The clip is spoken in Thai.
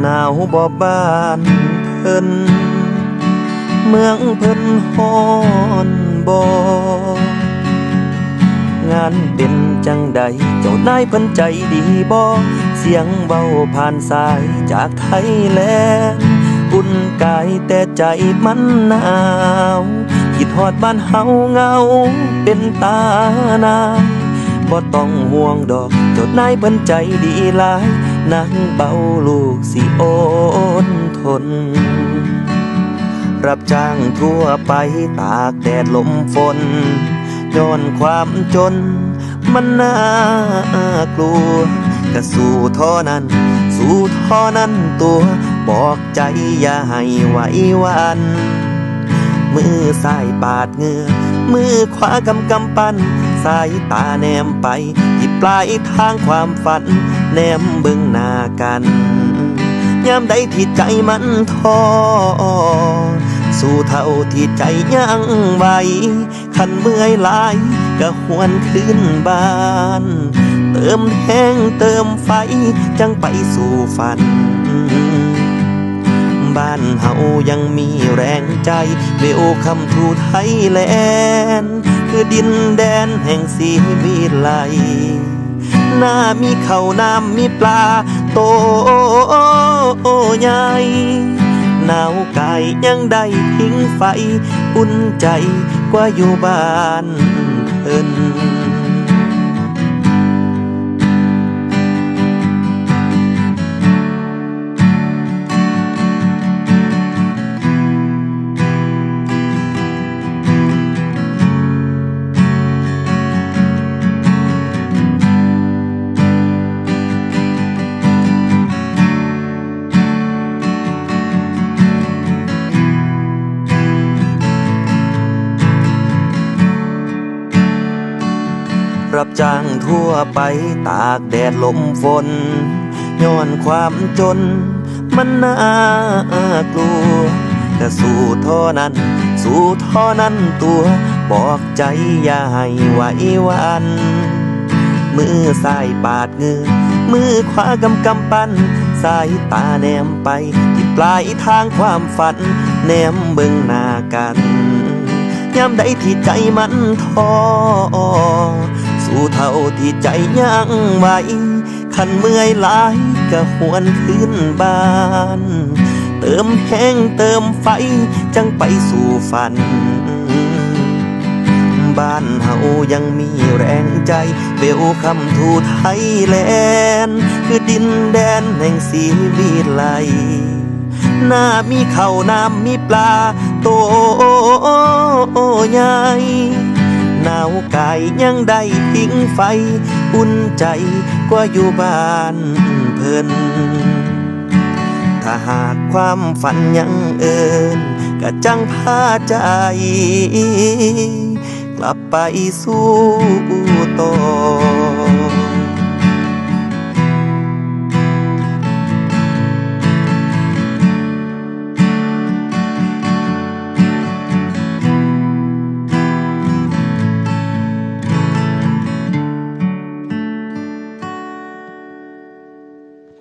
หนาวบ่บ้านเพิ่นเมืองเพิ่นฮ้อนบ่งานเป็นจังใดเจ้านายเพิ่นใจดีบ่เสียงเบาผ่านสายจากไทยแลนด์อุ่นกายแต่ใจมันหนาวคิดฮอดบ้านเฮาเงาเป็นตานายบ่ต้องห่วงดอกเจ้านายเพิ่นใจดีหลายนั่งเบาลูก สิโอนทน รับจ้างทั่วไปตากแดดลมฝนย้อนความจน มันน่ากลัวก็สู้ท่อนั้น สู้ท่อนั้นตัว บอกใจอย่าให้ไหววัน มือซ้ายปาดเงือ มือขวากำกำปั้นสายตาแนมไปที่ปลายทางความฝัน แนมเบิ่งหน้ากัน ยามใดที่ใจมันท้อสู้เท่าที่ใจยังไหวขันเมื่อยหลายก็หวนขึ้นบ้าน เติมแห้งเติมไฟจังไปสู่ฝัน บ้านเฮายังมีแรงใจเวลคำทูไทยแลนด์คือดินแดนแห่งสีวิไลหน้ามีเขาน้ำมีปลาโต ใหญ่หนาวกายยังได้ทิ้งไฟอุ่นใจกว่าอยู่บ้านเพิ่น รับจ้างทั่วไปตากแดดลมฝนย้อนความจน มันน่ากลัวก็สู้ท่อนั้น สู้ท่อนั้นตัวบอกใจอย่าให้ไหววัน มือซ้ายปาดเงือมือขวากำกำปั้นสายตาแนมไป ที่ปลายทางความฝัน แนมเบิ่งหน้ากันยามใดที่ใจมันท้อ สู้เท่าที่ใจยังไหวขันเมื่อยหลายก็หวนขึ้นบ้าน เติมแห้งเติมไฟจังไปสู่ฝัน บ้านเฮายังมีแรงใจเวลคำทูไทยแลนด์คือดินแดนแห่งสีวิไลหน้ามีเขาน้ำมีปลาโตใหญ่ หนาวกายยังได้ทิ้งไฟ อุ่นใจกว่าอยู่บ้านเพิ่นถ้าหากความฝันยังเอินก็จังพาใจ กลับไปสู่ต่อ